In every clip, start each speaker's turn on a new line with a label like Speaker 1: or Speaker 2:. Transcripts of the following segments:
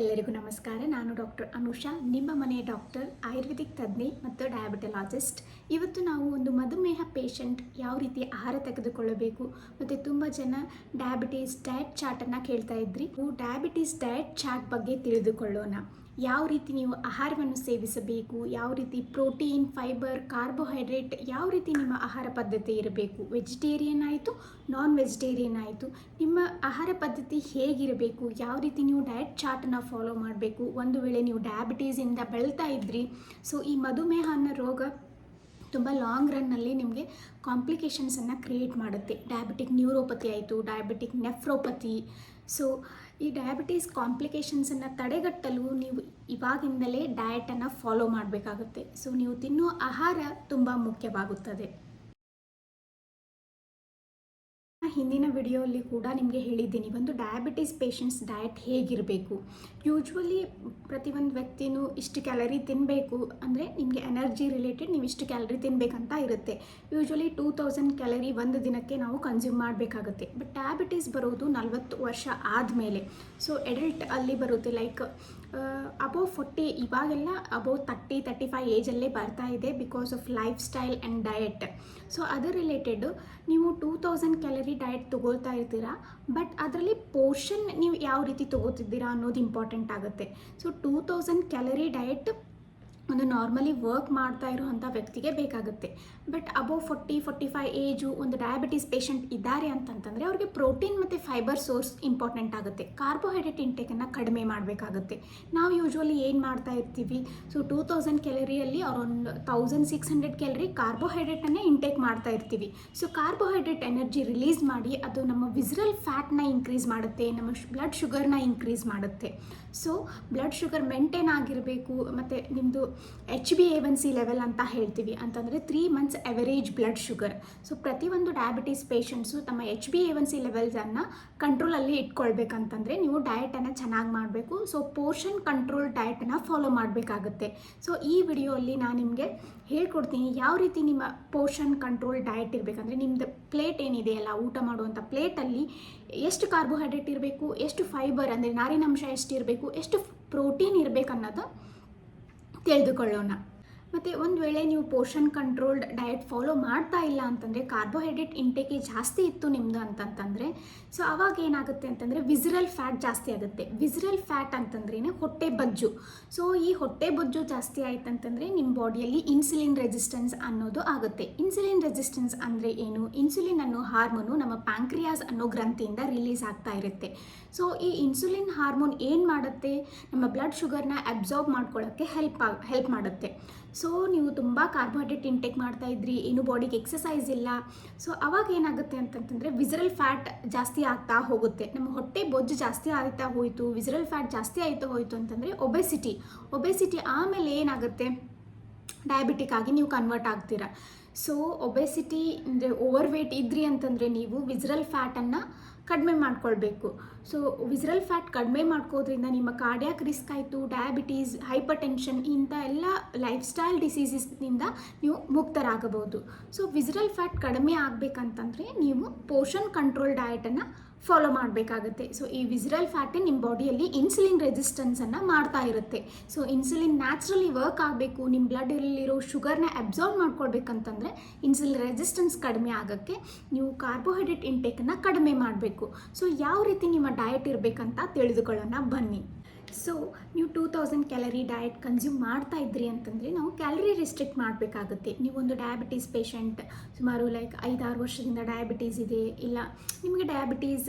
Speaker 1: ಎಲ್ಲರಿಗೂ ನಮಸ್ಕಾರ. ನಾನು ಡಾಕ್ಟರ್ ಅನುಷಾ, ನಿಮ್ಮ ಮನೆಯ ಡಾಕ್ಟರ್, ಆಯುರ್ವೇದಿಕ್ ತಜ್ಞೆ ಮತ್ತು ಡಯಾಬಿಟಲಾಜಿಸ್ಟ್. ಇವತ್ತು ನಾವು ಒಂದು ಮಧುಮೇಹ ಪೇಷಂಟ್ ಯಾವ ರೀತಿ ಆಹಾರ ತೆಗೆದುಕೊಳ್ಳಬೇಕು ಮತ್ತು ತುಂಬ ಜನ ಡಯಾಬಿಟೀಸ್ ಡಯಟ್ ಚಾರ್ಟನ್ನು ಕೇಳ್ತಾ ಇದ್ರಿ. ಡಯಾಬಿಟೀಸ್ ಡಯಟ್ ಚಾರ್ಟ್ ಬಗ್ಗೆ ತಿಳಿದುಕೊಳ್ಳೋಣ. ಯಾವ ರೀತಿ ನೀವು ಆಹಾರವನ್ನು ಸೇವಿಸಬೇಕು, ಯಾವ ರೀತಿ ಪ್ರೋಟೀನ್, ಫೈಬರ್, ಕಾರ್ಬೋಹೈಡ್ರೇಟ್, ಯಾವ ರೀತಿ ನಿಮ್ಮ ಆಹಾರ ಪದ್ಧತಿ ಇರಬೇಕು? ವೆಜಿಟೇರಿಯನ್ ಆಯಿತು ನಾನ್ ವೆಜಿಟೇರಿಯನ್ ಆಯಿತು. ನಿಮ್ಮ ಆಹಾರ ಪದ್ಧತಿ ಹೇಗಿರಬೇಕು? ಯಾವ ರೀತಿ ನೀವು ಡಯಟ್ ಚಾರ್ಟನ್ನು ಫಾಲೋ ಮಾಡಬೇಕು? ಒಂದು ವೇಳೆ ನೀವು ಡಯಾಬಿಟೀಸಿಂದ ಬೆಳ್ತಾ ಇದ್ರಿ ಸೊ ಈ ಮಧುಮೇಹ ಅನ್ನೋ ರೋಗ ತುಂಬ ಲಾಂಗ್ ರನ್ನಲ್ಲಿ ನಿಮಗೆ ಕಾಂಪ್ಲಿಕೇಶನ್ಸನ್ನು ಕ್ರಿಯೇಟ್ ಮಾಡುತ್ತೆ. ಡಯಾಬಿಟಿಕ್ ನ್ಯೂರೋಪತಿ ಆಯಿತು ಡಯಾಬಿಟಿಕ್ ನೆಫ್ರೋಪತಿ ಸೊ ಈ ಡಯಾಬಿಟೀಸ್ ಕಾಂಪ್ಲಿಕೇಶನ್ಸನ್ನು ತಡೆಗಟ್ಟಲು ನೀವು ಇವಾಗಿಂದಲೇ ಡಯಟನ್ನು ಫಾಲೋ ಮಾಡಬೇಕಾಗುತ್ತೆ. ಸೊ ನೀವು ತಿನ್ನೋ ಆಹಾರ ತುಂಬ ಮುಖ್ಯವಾಗುತ್ತದೆ. ಹಿಂದಿನ ವಿಡಿಯೋಲ್ಲಿ ಕೂಡ ನಿಮಗೆ ಹೇಳಿದ್ದೀನಿ, ಒಂದು ಡಯಾಬಿಟೀಸ್ ಪೇಷಂಟ್ಸ್ ಡಯಟ್ ಹೇಗಿರಬೇಕು? ಯೂಶ್ವಲಿ ಪ್ರತಿಯೊಂದು ವ್ಯಕ್ತಿನೂ ಇಷ್ಟು ಕ್ಯಾಲರಿ ತಿನ್ನಬೇಕು ಅಂದರೆ ನಿಮಗೆ ಎನರ್ಜಿ ರಿಲೇಟೆಡ್ ನೀವು ಇಷ್ಟು ಕ್ಯಾಲರಿ ತಿನ್ನಬೇಕಂತ ಇರುತ್ತೆ. ಯೂಶ್ವಲಿ ಟೂ ತೌಸಂಡ್ ಕ್ಯಾಲರಿ ಒಂದು ದಿನಕ್ಕೆ ನಾವು ಕನ್ಸ್ಯೂಮ್ ಮಾಡಬೇಕಾಗುತ್ತೆ. ಬಟ್ ಡಯಾಬಿಟೀಸ್ ಬರೋದು ನಲ್ವತ್ತು ವರ್ಷ ಆದಮೇಲೆ. ಸೊ ಎಡಲ್ಟ್ ಅಲ್ಲಿ ಬರುತ್ತೆ ಲೈಕ್ ಅಬೋವ್ ಫೋರ್ಟಿ ಇವಾಗೆಲ್ಲ ಅಬೋವ್ ತರ್ಟಿ ತರ್ಟಿ ಫೈವ್ ಏಜಲ್ಲೇ ಬರ್ತಾ ಇದೆ because of life style and diet so ಅದರ ರಿಲೇಟೆಡ್ ನೀವು ಟೂ ತೌಸಂಡ್ ಕ್ಯಾಲರಿ ಡಯಟ್ ತೊಗೊಳ್ತಾ ಇರ್ತೀರಾ ಬಟ್ ಅದರಲ್ಲಿ ಪೋರ್ಷನ್ ನೀವು ಯಾವ ರೀತಿ ತೊಗೋತಿದ್ದೀರಾ ಅನ್ನೋದು ಇಂಪಾರ್ಟೆಂಟ್ ಆಗುತ್ತೆ. So two thousand calorie diet ಒಂದು ನಾರ್ಮಲಿ ವರ್ಕ್ ಮಾಡ್ತಾ ಇರುವಂಥ ವ್ಯಕ್ತಿಗೆ ಬೇಕಾಗುತ್ತೆ. But above forty forty five age ಒಂದು ಡಯಾಬಿಟೀಸ್ ಪೇಷಂಟ್ ಇದ್ದಾರೆ ಅಂತಂತಂದರೆ ಅವ್ರಿಗೆ ಪ್ರೋಟೀನ್ ಮತ್ತು ಫೈಬರ್ ಸೋರ್ಸ್ ಇಂಪಾರ್ಟೆಂಟ್ ಆಗುತ್ತೆ. ಕಾರ್ಬೋಹೈಡ್ರೇಟ್ ಇಂಟೇಕನ್ನು ಕಡಿಮೆ ಮಾಡಬೇಕಾಗುತ್ತೆ. ನಾವು ಯೂಶ್ವಲಿ ಏನು ಮಾಡ್ತಾ ಇರ್ತೀವಿ? ಸೊ ಟೂ ತೌಸಂಡ್ ಕ್ಯಾಲರಿಯಲ್ಲಿ ಅವರೊಂದು ತೌಸಂಡ್ ಸಿಕ್ಸ್ ಹಂಡ್ರೆಡ್ ಕ್ಯಾಲರಿ ಕಾರ್ಬೋಹೈಡ್ರೇಟನ್ನೇ ಇಂಟೇಕ್ ಮಾಡ್ತಾ ಇರ್ತೀವಿ. ಸೊ ಕಾರ್ಬೋಹೈಡ್ರೇಟ್ ಎನರ್ಜಿ ರಿಲೀಸ್ ಮಾಡಿ ಅದು ನಮ್ಮ ವಿಸ್ರಲ್ ಫ್ಯಾಟ್ನ ಇನ್ಕ್ರೀಸ್ ಮಾಡುತ್ತೆ, ನಮ್ಮ ಬ್ಲಡ್ ಶುಗರ್ನ ಇನ್ಕ್ರೀಸ್ ಮಾಡುತ್ತೆ. ಸೊ ಬ್ಲಡ್ ಶುಗರ್ ಮೇಂಟೈನ್ ಆಗಿರಬೇಕು, ಮತ್ತು ನಿಮ್ಮದು H B A one C level ಅಂತ ಹೇಳ್ತೀವಿ. ಅಂತಂದರೆ three months average blood sugar so ಪ್ರತಿಯೊಂದು ಡಯಾಬಿಟೀಸ್ ಪೇಷಂಟ್ಸು ತಮ್ಮ H B A one C ಲೆವೆಲ್ಸನ್ನು ಕಂಟ್ರೋಲಲ್ಲಿ ಇಟ್ಕೊಳ್ಬೇಕಂತಂದರೆ ನೀವು ಡಯಟನ್ನು ಚೆನ್ನಾಗಿ ಮಾಡಬೇಕು. ಸೊ ಪೋರ್ಷನ್ ಕಂಟ್ರೋಲ್ ಡಯಟನ್ನು ಫಾಲೋ ಮಾಡಬೇಕಾಗುತ್ತೆ. ಸೊ ಈ ವಿಡಿಯೋಲ್ಲಿ ನಾನು ನಿಮಗೆ ಹೇಳ್ಕೊಡ್ತೀನಿ ಯಾವ ರೀತಿ ನಿಮ್ಮ ಪೋರ್ಷನ್ ಕಂಟ್ರೋಲ್ ಡಯಟ್ ಇರಬೇಕಂದ್ರೆ ನಿಮ್ಮದು ಪ್ಲೇಟ್ ಏನಿದೆಯಲ್ಲ ಊಟ ಮಾಡುವಂಥ ಪ್ಲೇಟಲ್ಲಿ ಎಷ್ಟು ಕಾರ್ಬೋಹೈಡ್ರೇಟ್ ಇರಬೇಕು, ಎಷ್ಟು ಫೈಬರ್ ಅಂದರೆ ನಾರಿನಾಂಶ ಎಷ್ಟು ಇರಬೇಕು ಎಷ್ಟು ಪ್ರೋಟೀನ್ ಇರಬೇಕು ಅನ್ನೋದು ತಿಳಿದುಕೊಳ್ಳೋಣ ಮತ್ತು ಒಂದು ವೇಳೆ ನೀವು ಪೋರ್ಷನ್ ಕಂಟ್ರೋಲ್ಡ್ ಡಯಟ್ ಫಾಲೋ ಮಾಡ್ತಾ ಇಲ್ಲ ಅಂತಂದರೆ ಕಾರ್ಬೋಹೈಡ್ರೇಟ್ ಇಂಟೇಕೆ ಜಾಸ್ತಿ ಇತ್ತು ನಿಮ್ಮದು ಅಂತಂತಂದರೆ ಸೊ ಅವಾಗ ಏನಾಗುತ್ತೆ ಅಂತಂದರೆ ವಿಸ್ರಲ್ ಫ್ಯಾಟ್ ಜಾಸ್ತಿ ಆಗುತ್ತೆ. ವಿಸ್ರಲ್ ಫ್ಯಾಟ್ ಅಂತಂದ್ರೇ ಹೊಟ್ಟೆ ಬಜ್ಜು. ಸೊ ಈ ಹೊಟ್ಟೆ ಬಜ್ಜು ಜಾಸ್ತಿ ಆಯ್ತಂತಂದರೆ ನಿಮ್ಮ ಬಾಡಿಯಲ್ಲಿ ಇನ್ಸುಲಿನ್ ರೆಸಿಸ್ಟೆನ್ಸ್ ಅನ್ನೋದು ಆಗುತ್ತೆ. ಇನ್ಸುಲಿನ್ ರೆಸಿಸ್ಟೆನ್ಸ್ ಅಂದರೆ ಏನು? ಇನ್ಸುಲಿನ್ ಅನ್ನೋ ಹಾರ್ಮೋನು ನಮ್ಮ ಪ್ಯಾಂಕ್ರಿಯಾಸ್ ಅನ್ನೋ ಗ್ರಂಥಿಯಿಂದ ರಿಲೀಸ್ ಆಗ್ತಾ ಇರುತ್ತೆ. ಸೊ ಈ ಇನ್ಸುಲಿನ್ ಹಾರ್ಮೋನ್ ಏನು ಮಾಡುತ್ತೆ? ನಮ್ಮ ಬ್ಲಡ್ ಶುಗರ್ನ ಅಬ್ಸಾರ್ಬ್ ಮಾಡ್ಕೊಳ್ಳೋಕ್ಕೆ ಹೆಲ್ಪ್ ಹೆಲ್ಪ್ ಮಾಡುತ್ತೆ. ಸೊ ನೀವು ತುಂಬ ಕಾರ್ಬೋಹೈಡ್ರೇಟ್ ಇಂಟೇಕ್ ಮಾಡ್ತಾ ಇದ್ರಿ, ಏನು ಬಾಡಿಗೆ ಎಕ್ಸಸೈಸ್ ಇಲ್ಲ. ಸೊ ಅವಾಗ ಏನಾಗುತ್ತೆ ಅಂತಂತಂದರೆ ವಿಸರಲ್ ಫ್ಯಾಟ್ ಜಾಸ್ತಿ ಆಗ್ತಾ ಹೋಗುತ್ತೆ. ನಮ್ಮ ಹೊಟ್ಟೆ ಬೊಜ್ಜು ಜಾಸ್ತಿ ಆಗ್ತಾ ಹೋಯಿತು ವಿಸರಲ್ ಫ್ಯಾಟ್ ಜಾಸ್ತಿ ಆಯ್ತಾ ಹೋಯಿತು ಅಂತಂದರೆ ಒಬೆಸಿಟಿ ಒಬೆಸಿಟಿ ಆಮೇಲೆ ಏನಾಗುತ್ತೆ? ಡಯಾಬಿಟಿಕ್ ಆಗಿ ನೀವು ಕನ್ವರ್ಟ್ ಆಗ್ತೀರಾ. ಸೊ ಒಬೆಸಿಟಿ ಅಂದರೆ ಓವರ್ ವೇಟ್ ಇದ್ರಿ ಅಂತಂದರೆ ನೀವು ವಿಸರಲ್ ಫ್ಯಾಟನ್ನು ಕಡಿಮೆ ಮಾಡ್ಕೊಳ್ಬೇಕು. ಸೊ ವಿಸ್ರಲ್ ಫ್ಯಾಟ್ ಕಡಿಮೆ ಮಾಡ್ಕೋದ್ರಿಂದ ನಿಮ್ಮ ಕಾರ್ಡಿಯಾಕ್ ರಿಸ್ಕ್ ಆಯಿತು ಡಯಾಬಿಟೀಸ್ ಹೈಪರ್ ಟೆನ್ಷನ್ ಇಂಥ ಎಲ್ಲ ಲೈಫ್ ಸ್ಟೈಲ್ ಡಿಸೀಸಸ್ನಿಂದ ನೀವು ಮುಕ್ತರಾಗಬಹುದು. ಸೊ ವಿಸ್ರಲ್ ಫ್ಯಾಟ್ ಕಡಿಮೆ ಆಗಬೇಕಂತಂದರೆ ನೀವು ಪೋಷನ್ ಕಂಟ್ರೋಲ್ ಡಯಟನ್ನು ಫಾಲೋ ಮಾಡಬೇಕಾಗುತ್ತೆ. ಸೊ ಈ ವಿಸ್ರಲ್ ಫ್ಯಾಟಿನ್ ನಿಮ್ಮ ಬಾಡಿಯಲ್ಲಿ ಇನ್ಸುಲಿನ್ ರೆಸಿಸ್ಟೆನ್ಸನ್ನು ಮಾಡ್ತಾ ಇರುತ್ತೆ. ಸೊ ಇನ್ಸುಲಿನ್ ನ್ಯಾಚುರಲಿ ವರ್ಕ್ ಆಗಬೇಕು. ನಿಮ್ಮ ಬ್ಲಡಲ್ಲಿರೋ ಶುಗರ್ನ ಅಬ್ಸಾರ್ಬ್ ಮಾಡ್ಕೊಳ್ಬೇಕಂತಂದರೆ ಇನ್ಸುಲಿನ್ ರೆಸಿಸ್ಟೆನ್ಸ್ ಕಡಿಮೆ ಆಗೋಕ್ಕೆ ನೀವು ಕಾರ್ಬೋಹೈಡ್ರೇಟ್ ಇಂಟೇಕನ್ನು ಕಡಿಮೆ ಮಾಡಬೇಕು. ಸೊ ಯಾವ ರೀತಿ ನಿಮ್ಮ ಡಯಟ್ ಇರಬೇಕಂತ ತಿಳಿದುಕೊಳ್ಳೋಣ ಬನ್ನಿ. ಸೊ ನೀವು two thousand calorie diet consume ಮಾಡ್ತಾ ಇದ್ರಿ ಅಂತಂದರೆ ನಾವು ಕ್ಯಾಲರಿ ರಿಸ್ಟ್ರಿಕ್ಟ್ ಮಾಡಬೇಕಾಗುತ್ತೆ. ನೀವೊಂದು ಡಯಾಬಿಟೀಸ್ ಪೇಷಂಟ್ ಸುಮಾರು ಲೈಕ್ ಐದಾರು ವರ್ಷದಿಂದ ಡಯಾಬಿಟೀಸ್ ಇದೆ, ಇಲ್ಲ ನಿಮಗೆ ಡಯಾಬಿಟೀಸ್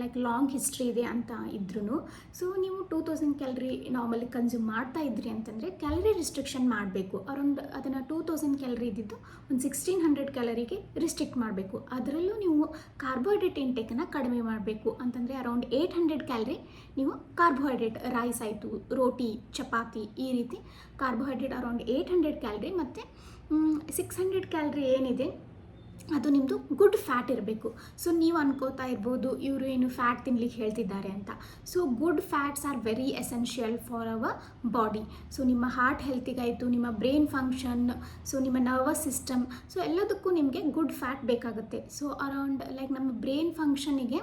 Speaker 1: ಲೈಕ್ ಲಾಂಗ್ ಹಿಸ್ಟ್ರಿ ಇದೆ ಅಂತ ಇದ್ರೂ ಸೊ ನೀವು two thousand calorie normally consume ಮಾಡ್ತಾ ಇದ್ರಿ ಅಂತಂದರೆ ಕ್ಯಾಲರಿ ರಿಸ್ಟ್ರಿಕ್ಷನ್ ಮಾಡಬೇಕು. ಅರೌಂಡ್ ಅದನ್ನು ಟೂ ತೌಸಂಡ್ ಕ್ಯಾಲರಿ ಇದ್ದಿದ್ದು ಒಂದು ಸಿಕ್ಸ್ಟೀನ್ ಹಂಡ್ರೆಡ್ ಕ್ಯಾಲರಿಗೆ ರಿಸ್ಟ್ರಿಕ್ಟ್ ಮಾಡಬೇಕು. ಅದರಲ್ಲೂ ನೀವು ಕಾರ್ಬೋಹೈಡ್ರೇಟ್ ಇಂಟೇಕನ್ನು ಕಡಿಮೆ ಮಾಡಬೇಕು. ಅಂತಂದರೆ ಅರೌಂಡ್ ಏಯ್ಟ್ ಹಂಡ್ರೆಡ್ ಕ್ಯಾಲರಿ ನೀವು ಕಾರ್ಬೋಹೈಡ್ರೇಟ್ ರೈಸ್ ಆಯಿತು, ರೋಟಿ, ಚಪಾತಿ ಈ ರೀತಿ carbohydrate around eight hundred calorie ಮತ್ತು ಸಿಕ್ಸ್ ಹಂಡ್ರೆಡ್ ಕ್ಯಾಲ್ರಿ ಏನಿದೆ, ಅದು ನಿಮ್ಮದು ಗುಡ್ ಫ್ಯಾಟ್ ಇರಬೇಕು. ಸೊ ನೀವು ಅನ್ಕೋತಾ ಇರ್ಬೋದು, ಇವರು ಏನು ಫ್ಯಾಟ್ ತಿನ್ಲಿಕ್ಕೆ ಹೇಳ್ತಿದ್ದಾರೆ ಅಂತ. So good fats are very essential for our body so ನಿಮ್ಮ ಹಾರ್ಟ್ ಹೆಲ್ತಿಗಾಯಿತು ನಿಮ್ಮ ಬ್ರೈನ್ ಫಂಕ್ಷನ್ ಸೊ ನಿಮ್ಮ ನರ್ವಸ್ ಸಿಸ್ಟಮ್ ಸೊ ಎಲ್ಲದಕ್ಕೂ ನಿಮಗೆ ಗುಡ್ ಫ್ಯಾಟ್ ಬೇಕಾಗುತ್ತೆ. ಸೊ ಅರೌಂಡ್ ಲೈಕ್ ನಮ್ಮ ಬ್ರೈನ್ ಫಂಕ್ಷನಿಗೆ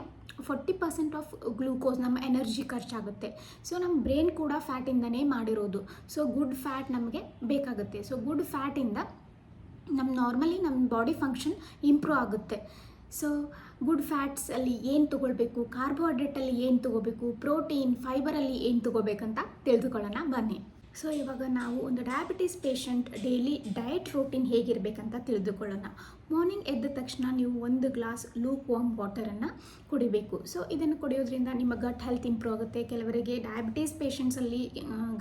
Speaker 1: ಫೋರ್ಟಿ ಪರ್ಸೆಂಟ್ ಆಫ್ ಗ್ಲೂಕೋಸ್ ನಮ್ಮ ಎನರ್ಜಿ ಖರ್ಚಾಗುತ್ತೆ. ಸೊ ನಮ್ಮ ಬ್ರೈನ್ ಕೂಡ ಫ್ಯಾಟಿಂದನೇ ಮಾಡಿರೋದು. ಸೊ ಗುಡ್ ಫ್ಯಾಟ್ ನಮಗೆ ಬೇಕಾಗುತ್ತೆ. ಸೊ ಗುಡ್ ಫ್ಯಾಟಿಂದ ನಮ್ಮ ನಾರ್ಮಲಿ ನಮ್ಮ ಬಾಡಿ ಫಂಕ್ಷನ್ ಇಂಪ್ರೂವ್ ಆಗುತ್ತೆ. ಸೊ ಗುಡ್ ಫ್ಯಾಟ್ಸಲ್ಲಿ ಏನು ತೊಗೊಳ್ಬೇಕು? ಕಾರ್ಬೋಹೈಡ್ರೇಟಲ್ಲಿ ಏನು ತೊಗೋಬೇಕು ಪ್ರೋಟೀನ್, ಫೈಬರಲ್ಲಿ ಏನು ತೊಗೋಬೇಕಂತ ತಿಳಿದುಕೊಳ್ಳೋಣ. ಬನ್ನಿ. ಸೊ ಇವಾಗ ನಾವು ಒಂದು diabetes patient daily diet routine ಹೇಗಿರಬೇಕಂತ ತಿಳಿದುಕೊಳ್ಳೋಣ. ಮಾರ್ನಿಂಗ್ ಎದ್ದ ತಕ್ಷಣ ನೀವು ಒಂದು ಗ್ಲಾಸ್ ಲೂಕ್ ವಾಮ್ ವಾಟರನ್ನು ಕುಡಿಬೇಕು. ಸೊ ಇದನ್ನು ಕುಡಿಯೋದ್ರಿಂದ ನಿಮ್ಮ ಗಟ್ ಹೆಲ್ತ್ ಇಂಪ್ರೂವ್ ಆಗುತ್ತೆ. ಕೆಲವರಿಗೆ ಡಯಾಬಿಟೀಸ್ ಪೇಷಂಟ್ಸಲ್ಲಿ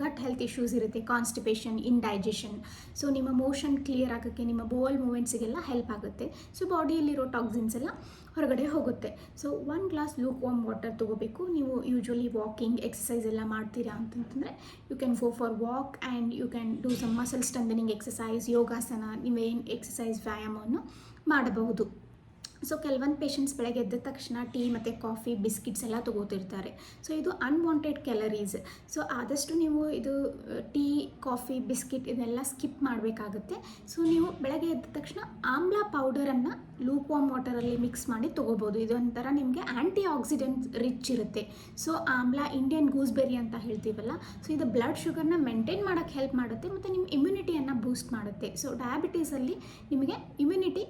Speaker 1: ಗಟ್ ಹೆಲ್ತ್ ಇಶ್ಯೂಸ್ ಇರುತ್ತೆ. ಕಾನ್ಸ್ಟಿಪೇಷನ್ ಇನ್ಡೈಜೆಷನ್ ಸೊ ನಿಮ್ಮ ಮೋಷನ್ ಕ್ಲಿಯರ್ ಆಗೋಕ್ಕೆ, ನಿಮ್ಮ ಬೋವಲ್ ಮೂಮೆಂಟ್ಸಿಗೆಲ್ಲ ಹೆಲ್ಪ್ ಆಗುತ್ತೆ. ಸೊ ಬಾಡಿಯಲ್ಲಿರೋ ಟಾಕ್ಸಿನ್ಸ್ ಎಲ್ಲ ಹೊರಗಡೆ ಹೋಗುತ್ತೆ. So one glass lukewarm water ತೊಗೋಬೇಕು. ನೀವು ಯೂಶ್ವಲಿ ವಾಕಿಂಗ್ ಎಕ್ಸಸೈಸ್ ಎಲ್ಲ ಮಾಡ್ತೀರಾ ಅಂತಂತಂದರೆ you can go for walk and you can do some muscle strengthening exercise ಯೋಗಾಸನ, ನೀವೇನು ಎಕ್ಸಸೈಸ್ ವ್ಯಾಯಾಮವನ್ನು ಮಾಡಬಹುದು. ಸೊ ಕೆಲವೊಂದು ಪೇಷಂಟ್ಸ್ ಬೆಳಗ್ಗೆ ಎದ್ದ ತಕ್ಷಣ ಟೀ ಮತ್ತು ಕಾಫಿ, ಬಿಸ್ಕಿಟ್ಸ್ ಎಲ್ಲ ತೊಗೋತಿರ್ತಾರೆ. ಸೊ ಇದು ಅನ್ವಾಂಟೆಡ್ ಕ್ಯಾಲರೀಸ್ ಸೊ ಆದಷ್ಟು ನೀವು ಇದು ಟೀ, ಕಾಫಿ, ಬಿಸ್ಕಿಟ್ ಇದೆಲ್ಲ ಸ್ಕಿಪ್ ಮಾಡಬೇಕಾಗುತ್ತೆ. ಸೊ ನೀವು ಬೆಳಗ್ಗೆ ಎದ್ದ ತಕ್ಷಣ ಆಮ್ಲ ಪೌಡರನ್ನು ಲೂಕ್ ವಾಮ್ ವಾಟರಲ್ಲಿ ಮಿಕ್ಸ್ ಮಾಡಿ ತೊಗೋಬೋದು ಇದೊಂಥರ ನಿಮಗೆ ಆ್ಯಂಟಿ ಆಕ್ಸಿಡೆಂಟ್ ರಿಚ್ ಇರುತ್ತೆ. ಸೊ ಆಮ್ಲ ಇಂಡಿಯನ್ ಗೂಸ್ಬೆರಿ ಅಂತ ಹೇಳ್ತೀವಲ್ಲ ಸೊ ಇದು ಬ್ಲಡ್ ಶುಗರ್ನ ಮೇಂಟೈನ್ ಮಾಡೋಕ್ಕೆ ಹೆಲ್ಪ್ ಮಾಡುತ್ತೆ, ಮತ್ತು ನಿಮ್ಮ ಇಮ್ಯುನಿಟಿಯನ್ನು ಬೂಸ್ಟ್ ಮಾಡುತ್ತೆ. ಸೊ ಡಯಾಬಿಟೀಸಲ್ಲಿ ನಿಮಗೆ ಇಮ್ಯುನಿಟಿ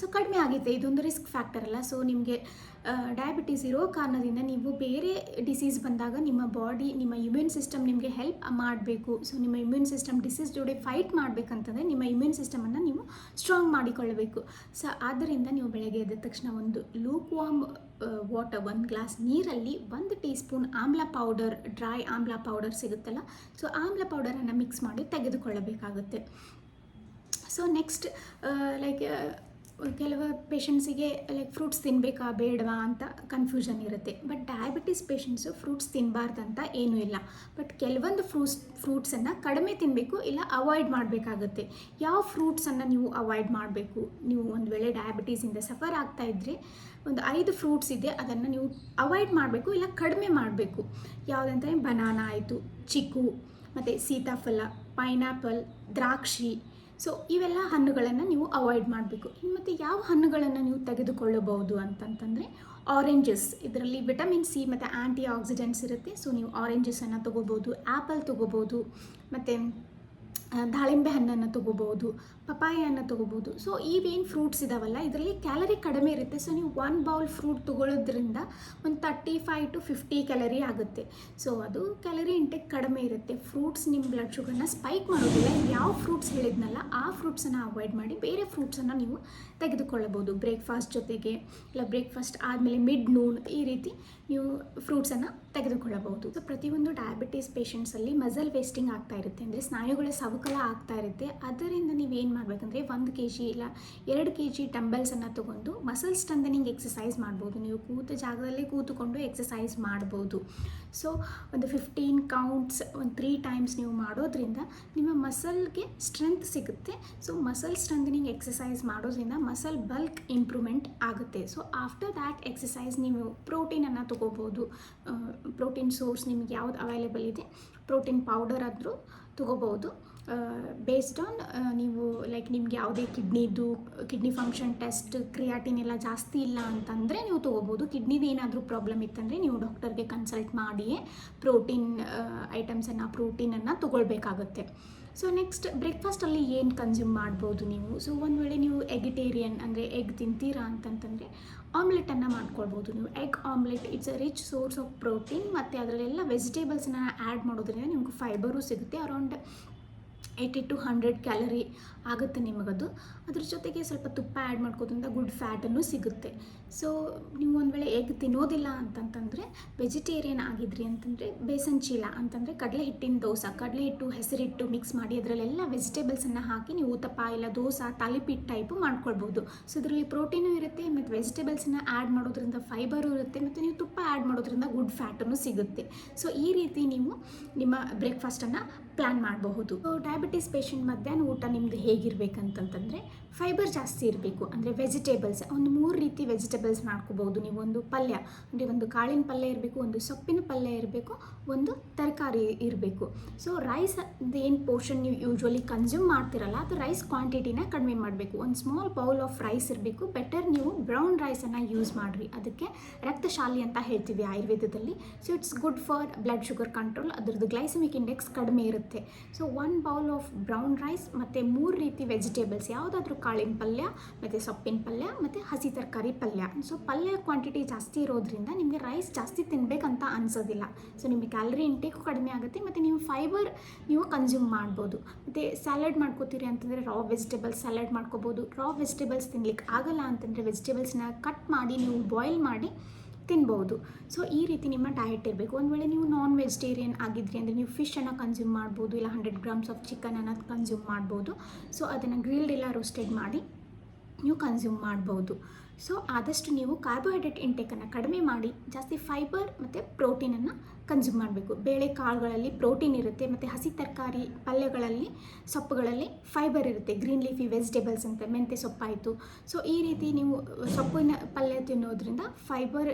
Speaker 1: ಸೊ ಕಡಿಮೆ ಆಗಿದೆ, ಇದೊಂದು ರಿಸ್ಕ್ ಫ್ಯಾಕ್ಟರ್ ಅಲ್ಲ. ಸೊ ನಿಮಗೆ ಡಯಾಬಿಟೀಸ್ ಇರೋ ಕಾರಣದಿಂದ ನೀವು ಬೇರೆ ಡಿಸೀಸ್ ಬಂದಾಗ ನಿಮ್ಮ ಬಾಡಿ ನಿಮ್ಮ ಇಮ್ಯೂನ್ ಸಿಸ್ಟಮ್ ನಿಮಗೆ ಹೆಲ್ಪ್ ಮಾಡಬೇಕು. ಸೊ ನಿಮ್ಮ ಇಮ್ಯೂನ್ ಸಿಸ್ಟಮ್ ಡಿಸೀಸ್ ಜೋಡಿ ಫೈಟ್ ಮಾಡಬೇಕಂತಂದರೆ ನಿಮ್ಮ ಇಮ್ಯೂನ್ ಸಿಸ್ಟಮನ್ನು ನೀವು ಸ್ಟ್ರಾಂಗ್ ಮಾಡಿಕೊಳ್ಳಬೇಕು. ಸೊ ಆದ್ದರಿಂದ ನೀವು ಬೆಳಗ್ಗೆ ಎದ್ದ ತಕ್ಷಣ ಒಂದು ಲೂಕ್ ವಾಮ್ ವಾಟರ್ ಒಂದು ಗ್ಲಾಸ್ ನೀರಲ್ಲಿ ಒಂದು teaspoon amla powder dry amla powder ಸಿಗುತ್ತಲ್ಲ ಸೊ ಆಮ್ಲ ಪೌಡರನ್ನು ಮಿಕ್ಸ್ ಮಾಡಿ ತೆಗೆದುಕೊಳ್ಳಬೇಕಾಗುತ್ತೆ. ಸೊ ನೆಕ್ಸ್ಟ್ ಲೈಕ್ ಕೆಲವು ಪೇಷಂಟ್ಸಿಗೆ ಲೈಕ್ ಫ್ರೂಟ್ಸ್ ತಿನ್ನಬೇಕಾ ಬೇಡವಾ ಅಂತ ಕನ್ಫ್ಯೂಷನ್ ಇರುತ್ತೆ. ಬಟ್ ಡಯಾಬಿಟಿಸ್ ಪೇಷಂಟ್ಸು ಫ್ರೂಟ್ಸ್ ತಿನ್ನಬಾರ್ದಂತ ಏನೂ ಇಲ್ಲ. ಬಟ್ ಕೆಲವೊಂದು ಫ್ರೂಟ್ಸ್ ಫ್ರೂಟ್ಸನ್ನು ಕಡಿಮೆ ತಿನ್ನಬೇಕು ಇಲ್ಲ ಅವಾಯ್ಡ್ ಮಾಡಬೇಕಾಗುತ್ತೆ. ಯಾವ ಫ್ರೂಟ್ಸನ್ನು ನೀವು ಅವಾಯ್ಡ್ ಮಾಡಬೇಕು? ನೀವು ಒಂದು ವೇಳೆ ಡಯಾಬಿಟೀಸಿಂದ ಸಫರ್ ಆಗ್ತಾ ಇದ್ದರೆ ಒಂದು ಐದು ಫ್ರೂಟ್ಸ್ ಇದೆ, ಅದನ್ನು ನೀವು ಅವಾಯ್ಡ್ ಮಾಡಬೇಕು, ಇಲ್ಲ ಕಡಿಮೆ ಮಾಡಬೇಕು. ಯಾವುದಂತ ಬನಾನಾ ಆಯಿತು, ಚಿಕ್ಕು, ಮತ್ತು ಸೀತಾಫಲ ಪೈನಾಪಲ್ ದ್ರಾಕ್ಷಿ ಸೊ ಇವೆಲ್ಲ ಹಣ್ಣುಗಳನ್ನು ನೀವು ಅವಾಯ್ಡ್ ಮಾಡಬೇಕು. ಮತ್ತು ಯಾವ ಹಣ್ಣುಗಳನ್ನು ನೀವು ತೆಗೆದುಕೊಳ್ಳಬಹುದು ಅಂತಂತಂದರೆ ಆರೆಂಜಸ್ ಇದರಲ್ಲಿ ವಿಟಮಿನ್ ಸಿ ಮತ್ತು ಆ್ಯಂಟಿ ಆಕ್ಸಿಡೆಂಟ್ಸ್ ಇರುತ್ತೆ. ಸೊ ನೀವು ಆರೆಂಜಸನ್ನು ತೊಗೋಬೋದು ಆ್ಯಪಲ್ ತೊಗೋಬೋದು ಮತ್ತು ದಾಳಿಂಬೆ ಹಣ್ಣನ್ನು ತೊಗೋಬೋದು ಪಪಾಯನ್ನು ತೊಗೋಬೋದು ಸೊ ಇವೇನು ಫ್ರೂಟ್ಸ್ ಇದಾವಲ್ಲ, ಇದರಲ್ಲಿ ಕ್ಯಾಲರಿ ಕಡಿಮೆ ಇರುತ್ತೆ. ಸೊ ನೀವು ಒನ್ ಬೌಲ್ ಫ್ರೂಟ್ ತೊಗೊಳ್ಳೋದ್ರಿಂದ ಒಂದು thirty five to fifty calorie ಆಗುತ್ತೆ. ಸೊ ಅದು ಕ್ಯಾಲರಿ ಇಂಟೆಕ್ ಕಡಿಮೆ ಇರುತ್ತೆ. ಫ್ರೂಟ್ಸ್ ನಿಮ್ಮ ಬ್ಲಡ್ ಶುಗರ್ನ ಸ್ಪೈಕ್ ಮಾಡೋದಿಲ್ಲ. ಯಾವ ಫ್ರೂಟ್ಸ್ ಹೇಳಿದ್ನಲ್ಲ, ಆ ಫ್ರೂಟ್ಸನ್ನು ಅವಾಯ್ಡ್ ಮಾಡಿ ಬೇರೆ ಫ್ರೂಟ್ಸನ್ನು ನೀವು ತೆಗೆದುಕೊಳ್ಳಬಹುದು. ಬ್ರೇಕ್ಫಾಸ್ಟ್ ಜೊತೆಗೆ, ಇಲ್ಲ ಬ್ರೇಕ್ಫಾಸ್ಟ್ ಆದಮೇಲೆ ಮಿಡ್ ನೂನ್ ಈ ರೀತಿ ನೀವು ಫ್ರೂಟ್ಸನ್ನು ತೆಗೆದುಕೊಳ್ಳಬಹುದು. ಸೊ ಪ್ರತಿಯೊಂದು ಡಯಾಬಿಟೀಸ್ ಪೇಷಂಟ್ಸಲ್ಲಿ ಮಸಲ್ ವೇಸ್ಟಿಂಗ್ ಆಗ್ತಾ ಇರುತ್ತೆ. ಅಂದರೆ ಸ್ನಾಯುಗಳ ಸವಕಲ ಆಗ್ತಾ ಇರುತ್ತೆ. ಅದರಿಂದ ನೀವು ಏನು ಮಾಡಬೇಕಂದ್ರೆ ಒಂದು ಕೆ ಜಿ ಇಲ್ಲ, ಎರಡು ಕೆ ಜಿ ಟೆಂಬಲ್ಸನ್ನು ತೊಗೊಂಡು ಮಸಲ್ ಸ್ಟ್ರೆಂದನಿಂಗ್ ಎಕ್ಸಸೈಸ್ ಮಾಡ್ಬೋದು. ನೀವು ಕೂತ ಜಾಗದಲ್ಲೇ ಕೂತುಕೊಂಡು ಎಕ್ಸಸೈಸ್ ಮಾಡ್ಬೋದು. ಸೊ ಒಂದು ಫಿಫ್ಟೀನ್ ಕೌಂಟ್ಸ್ ಒಂದು ತ್ರೀ ಟೈಮ್ಸ್ ನೀವು ಮಾಡೋದ್ರಿಂದ ನಿಮ್ಮ ಮಸಲ್ಗೆ ಸ್ಟ್ರೆಂತ್ ಸಿಗುತ್ತೆ. ಸೊ ಮಸಲ್ ಸ್ಟ್ರೆಂದನಿಂಗ್ ಎಕ್ಸಸೈಸ್ ಮಾಡೋದ್ರಿಂದ ಮಸಲ್ ಬಲ್ಕ್ ಇಂಪ್ರೂವ್ಮೆಂಟ್ ಆಗುತ್ತೆ. ಸೊ ಆಫ್ಟರ್ ದ್ಯಾಟ್ ಎಕ್ಸಸೈಸ್ ನೀವು ಪ್ರೋಟೀನನ್ನು ತೊಗೋಬೋದು. ಪ್ರೋಟೀನ್ ಸೋರ್ಸ್ ನಿಮ್ಗೆ ಯಾವ್ದು ಅವೈಲೇಬಲ್ ಇದೆ ಪ್ರೋಟೀನ್ ಪೌಡರ್ ಆದರೂ ತೊಗೋಬೋದು. ಬೇಸ್ಡ್ ಆನ್ ನೀವು ಲೈಕ್ ನಿಮ್ಗೆ ಯಾವುದೇ ಕಿಡ್ನಿದು, ಕಿಡ್ನಿ ಫಂಕ್ಷನ್ ಟೆಸ್ಟ್ ಕ್ರಿಯಾಟಿನ್ ಎಲ್ಲ ಜಾಸ್ತಿ ಇಲ್ಲ ಅಂತಂದರೆ ನೀವು ತೊಗೋಬೋದು. ಕಿಡ್ನಿದು ಏನಾದರೂ ಪ್ರಾಬ್ಲಮ್ ಇತ್ತಂದರೆ ನೀವು ಡಾಕ್ಟರ್ಗೆ ಕನ್ಸಲ್ಟ್ ಮಾಡಿಯೇ ಪ್ರೋಟೀನ್ ಐಟಮ್ಸನ್ನು ಪ್ರೋಟೀನನ್ನು ತೊಗೊಳ್ಬೇಕಾಗುತ್ತೆ. ಸೊ ನೆಕ್ಸ್ಟ್ ಬ್ರೇಕ್ಫಾಸ್ಟಲ್ಲಿ ಏನು ಕನ್ಸ್ಯೂಮ್ ಮಾಡ್ಬೋದು ನೀವು? ಸೊ ಒಂದು ವೇಳೆ ನೀವು ಎಗಿಟೇರಿಯನ್ ಅಂದರೆ ಎಗ್ ತಿಂತೀರಾ ಅಂತಂತಂದರೆ ಆಮ್ಲೆಟನ್ನು ಮಾಡ್ಕೊಳ್ಬೋದು ನೀವು. Egg omelette it's a rich source of protein ಮತ್ತು ಅದರಲ್ಲೆಲ್ಲ ವೆಜಿಟೇಬಲ್ಸನ್ನ ಆ್ಯಡ್ ಮಾಡೋದ್ರಿಂದ ನಿಮ್ಗೆ ಫೈಬರು ಸಿಗುತ್ತೆ. Around eighty to hundred calorie ಆಗುತ್ತೆ ನಿಮಗದು. ಅದ್ರ ಜೊತೆಗೆ ಸ್ವಲ್ಪ ತುಪ್ಪ ಆ್ಯಡ್ ಮಾಡ್ಕೋದ್ರಿಂದ ಗುಡ್ ಫ್ಯಾಟನ್ನು ಸಿಗುತ್ತೆ. ಸೊ ನೀವು ಒಂದು ವೇಳೆ ಎಗ್ ತಿನ್ನೋದಿಲ್ಲ ಅಂತಂತಂದರೆ ವೆಜಿಟೇರಿಯನ್ ಆಗಿದ್ರಿ ಅಂತಂದರೆ ಬೇಸನ್ ಚೀಲ ಅಂತಂದರೆ ಕಡಲೆ ಹಿಟ್ಟಿನ ದೋಸೆ ಕಡಲೆ ಹಿಟ್ಟು ಹೆಸರಿಟ್ಟು ಮಿಕ್ಸ್ ಮಾಡಿ ಅದರಲ್ಲೆಲ್ಲ ವೆಜಿಟೇಬಲ್ಸನ್ನು ಹಾಕಿ ನೀವು ಉತ್ತಪ್ಪ ಇಲ್ಲ ದೋಸೆ ತಾಲಿಪಿಟ್ಟು ಟೈಪು ಮಾಡ್ಕೊಳ್ಬೋದು. ಸೊ ಇದರಲ್ಲಿ ಪ್ರೋಟೀನು ಇರುತ್ತೆ, ಮತ್ತು ವೆಜಿಟೇಬಲ್ಸನ್ನು ಆ್ಯಡ್ ಮಾಡೋದ್ರಿಂದ ಫೈಬರು ಇರುತ್ತೆ, ಮತ್ತು ನೀವು ತುಪ್ಪ ಆ್ಯಡ್ ಮಾಡೋದ್ರಿಂದ ಗುಡ್ ಫ್ಯಾಟನ್ನು ಸಿಗುತ್ತೆ. ಸೊ ಈ ರೀತಿ ನೀವು ನಿಮ್ಮ ಬ್ರೇಕ್ಫಾಸ್ಟನ್ನು ಪ್ಲ್ಯಾನ್ ಮಾಡಬಹುದು. ಡಯಾಬಿಟಿಸ್ ಪೇಷಂಟ್ ಮಧ್ಯಾಹ್ನ ಊಟ ನಿಮ್ಮದು ಹೇಗಿರಬೇಕಂತಂತಂದರೆ ಫೈಬರ್ ಜಾಸ್ತಿ ಇರಬೇಕು. ಅಂದರೆ ವೆಜಿಟೇಬಲ್ಸ್ ಒಂದು ಮೂರು ರೀತಿ ವೆಜಿಟೇಬಲ್ಸ್ ಮಾಡ್ಕೋಬೋದು. ಒಂದು ಪಲ್ಯ, ಅಂದರೆ ಒಂದು ಕಾಳಿನ ಪಲ್ಯ ಇರಬೇಕು, ಒಂದು ಸೊಪ್ಪಿನ ಪಲ್ಯ ಇರಬೇಕು, ಒಂದು ತರಕಾರಿ ಇರಬೇಕು. ಸೊ ರೈಸ್ ಏನು ಪೋರ್ಷನ್ ನೀವು ಯೂಶ್ವಲಿ ಕನ್ಸ್ಯೂಮ್ ಮಾಡ್ತಿರಲ್ಲ, ಅದು ರೈಸ್ ಕ್ವಾಂಟಿಟಿನ ಕಡಿಮೆ ಮಾಡಬೇಕು. ಒಂದು ಸ್ಮಾಲ್ ಬೌಲ್ ಆಫ್ ರೈಸ್ ಇರಬೇಕು. ಬೆಟರ್ ನೀವು ಬ್ರೌನ್ ರೈಸನ್ನು ಯೂಸ್ ಮಾಡಿರಿ. ಅದಕ್ಕೆ ರಕ್ತಶಾಲಿ ಅಂತ ಹೇಳ್ತೀವಿ ಆಯುರ್ವೇದದಲ್ಲಿ. So it's good for blood sugar control ಅದರದ್ದು ಗ್ಲೈಸಮಿಕ್ ಇಂಡೆಕ್ಸ್ ಕಡಿಮೆ ಇರುತ್ತೆ. So one bowl of brown rice ಮತ್ತು ಮೂರು ರೀತಿ ವೆಜಿಟೇಬಲ್ಸ್ ಯಾವುದಾದ್ರೂ ಕಾಳಿನ ಪಲ್ಯ, ಮತ್ತು ಸೊಪ್ಪಿನ ಪಲ್ಯ, ಮತ್ತು ಹಸಿ ತರಕಾರಿ ಪಲ್ಯ. ಸೊ ಪಲ್ಯ ಕ್ವಾಂಟಿಟಿ ಜಾಸ್ತಿ ಇರೋದ್ರಿಂದ ನಿಮಗೆ ರೈಸ್ ಜಾಸ್ತಿ ತಿನ್ನಬೇಕಂತ ಅನಿಸೋದಿಲ್ಲ. ಸೊ ನಿಮಗೆ ಕ್ಯಾಲರಿ ಇಂಟೇಕು ಕಡಿಮೆ ಆಗುತ್ತೆ, ಮತ್ತು ನೀವು ಫೈಬರ್ ನೀವು ಕನ್ಸ್ಯೂಮ್ ಮಾಡ್ಬೋದು. ಮತ್ತು ಸ್ಯಾಲಡ್ ಮಾಡ್ಕೋತೀರಿ ಅಂತಂದರೆ ರಾ ವೆಜಿಟೇಬಲ್ಸ್ ಸ್ಯಾಲಡ್ ಮಾಡ್ಕೋಬೋದು. ರಾ ವೆಜಿಟೇಬಲ್ಸ್ ತಿನ್ಲಿಕ್ಕೆ ಆಗಲ್ಲ ಅಂತಂದರೆ ವೆಜಿಟೇಬಲ್ಸ್ನ ಕಟ್ ಮಾಡಿ, ನೀವು ಬಾಯ್ಲ್ ಮಾಡಿ ತಿನ್ಬೋದು. ಸೊ ಈ ರೀತಿ ನಿಮ್ಮ ಡಯಟ್ ಇರಬೇಕು. ಒಂದು ವೇಳೆ ನೀವು ನಾನ್ ವೆಜಿಟೇರಿಯನ್ ಆಗಿದ್ರಿ ಅಂದರೆ ನೀವು ಫಿಶನ್ನು ಕನ್ಸ್ಯೂಮ್ ಮಾಡ್ಬೋದು, ಇಲ್ಲ ಹಂಡ್ರೆಡ್ ಗ್ರಾಮ್ಸ್ ಆಫ್ ಚಿಕನನ್ನು ಕನ್ಸ್ಯೂಮ್ ಮಾಡ್ಬೋದು. ಸೊ ಅದನ್ನು ಗ್ರಿಲ್ಡ್ ಇಲ್ಲ ರೋಸ್ಟೆಡ್ ಮಾಡಿ, ನೀವು ಕನ್ಸ್ಯೂಮ್ ಮಾಡ್ಬೋದು. ಸೊ ಆದಷ್ಟು ನೀವು ಕಾರ್ಬೋಹೈಡ್ರೇಟ್ ಇಂಟೇಕನ್ನು ಕಡಿಮೆ ಮಾಡಿ, ಜಾಸ್ತಿ ಫೈಬರ್ ಮತ್ತು ಪ್ರೋಟೀನನ್ನು ಕನ್ಸ್ಯೂಮ್ ಮಾಡಬೇಕು. ಬೇಳೆ ಕಾಳುಗಳಲ್ಲಿ ಪ್ರೋಟೀನ್ ಇರುತ್ತೆ, ಮತ್ತು ಹಸಿ ತರಕಾರಿ ಪಲ್ಯಗಳಲ್ಲಿ, ಸೊಪ್ಪುಗಳಲ್ಲಿ ಫೈಬರ್ ಇರುತ್ತೆ. ಗ್ರೀನ್ ಲೀಫಿ ವೆಜಿಟೇಬಲ್ಸ್ ಅಂತ ಮೆಂತ್ಯ ಸೊಪ್ಪಾಯಿತು. ಸೊ ಈ ರೀತಿ ನೀವು ಸೊಪ್ಪಿನ ಪಲ್ಯ ತಿನ್ನೋದ್ರಿಂದ ಫೈಬರ್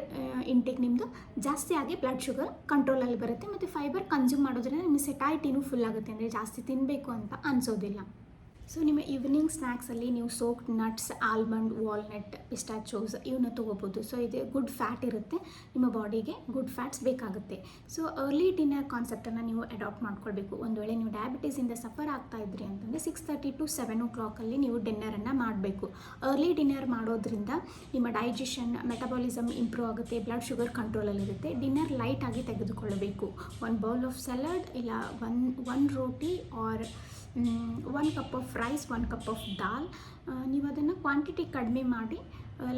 Speaker 1: ಇಂಟೇಕ್ ನಿಮ್ಮದು ಜಾಸ್ತಿ ಆಗಿ ಬ್ಲಡ್ ಶುಗರ್ ಕಂಟ್ರೋಲಲ್ಲಿ ಬರುತ್ತೆ, ಮತ್ತು ಫೈಬರ್ ಕನ್ಸ್ಯೂಮ್ ಮಾಡೋದ್ರಿಂದ ನಿಮ್ಮ ಸೆಟಾಯಿಟಿನೂ ಫುಲ್ ಆಗುತ್ತೆ. ಅಂದರೆ ಜಾಸ್ತಿ ತಿನ್ನಬೇಕು ಅಂತ ಅನಿಸೋದಿಲ್ಲ. ಸೊ ನಿಮ್ಮ ಈವ್ನಿಂಗ್ ಸ್ನ್ಯಾಕ್ಸಲ್ಲಿ ನೀವು soaked nuts almond walnut pistachios ಇವನ್ನ ತೊಗೋಬೋದು. ಸೊ ಇದು ಗುಡ್ ಫ್ಯಾಟ್ ಇರುತ್ತೆ. ನಿಮ್ಮ ಬಾಡಿಗೆ ಗುಡ್ ಫ್ಯಾಟ್ಸ್ ಬೇಕಾಗುತ್ತೆ. ಸೊ ಅರ್ಲಿ ಡಿನ್ನರ್ ಕಾನ್ಸೆಪ್ಟನ್ನು ನೀವು ಅಡಾಪ್ಟ್ ಮಾಡ್ಕೊಳ್ಬೇಕು. ಒಂದು ವೇಳೆ ನೀವು ಡಯಾಬಿಟೀಸಿಂದ ಸಫರ್ ಆಗ್ತಾ ಇದ್ರಿ ಅಂತಂದರೆ ಸಿಕ್ಸ್ ತರ್ಟಿ ಟು ಸೆವೆನ್ ಓ ಕ್ಲಾಕಲ್ಲಿ ನೀವು ಡಿನ್ನರನ್ನು ಮಾಡಬೇಕು. ಅರ್ಲಿ ಡಿನ್ನರ್ ಮಾಡೋದ್ರಿಂದ ನಿಮ್ಮ ಡೈಜೆಷನ್ ಮೆಟಬಾಲಿಸಮ್ ಇಂಪ್ರೂವ್ ಆಗುತ್ತೆ ಬ್ಲಡ್ ಶುಗರ್ ಕಂಟ್ರೋಲಲ್ಲಿರುತ್ತೆ ಡಿನ್ನರ್ ಲೈಟಾಗಿ ತೆಗೆದುಕೊಳ್ಳಬೇಕು. ಒಂದು ಬೌಲ್ ಆಫ್ ಸಲಾಡ್ ಇಲ್ಲ one one roti or one cup of rice one cup of dal ನೀವು ಅದನ್ನು ಕ್ವಾಂಟಿಟಿ ಕಡಿಮೆ ಮಾಡಿ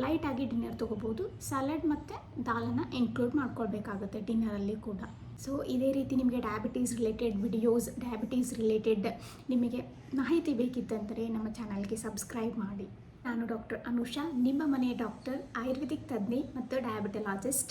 Speaker 1: ಲೈಟಾಗಿ ಡಿನ್ನರ್ ತೊಗೋಬೋದು. ಸಲಾಡ್ ಮತ್ತು ದಾಲನ್ನು ಇನ್ಕ್ಲೂಡ್ ಮಾಡ್ಕೊಳ್ಬೇಕಾಗುತ್ತೆ ಡಿನ್ನರಲ್ಲಿ ಕೂಡ. ಸೊ ಇದೇ ರೀತಿ ನಿಮಗೆ diabetes related videos diabetes related ನಿಮಗೆ ಮಾಹಿತಿ ಬೇಕಿತ್ತಂದರೆ ನಮ್ಮ ಚಾನಲ್ಗೆ ಸಬ್ಸ್ಕ್ರೈಬ್ ಮಾಡಿ. ನಾನು ಡಾಕ್ಟರ್ ಅನುಷಾ, ನಿಮ್ಮ ಮನೆಯ ಡಾಕ್ಟರ್ ಆಯುರ್ವೇದಿಕ್ ತಜ್ಞೆ ಮತ್ತು ಡಯಾಬಿಟಲಾಜಿಸ್ಟ್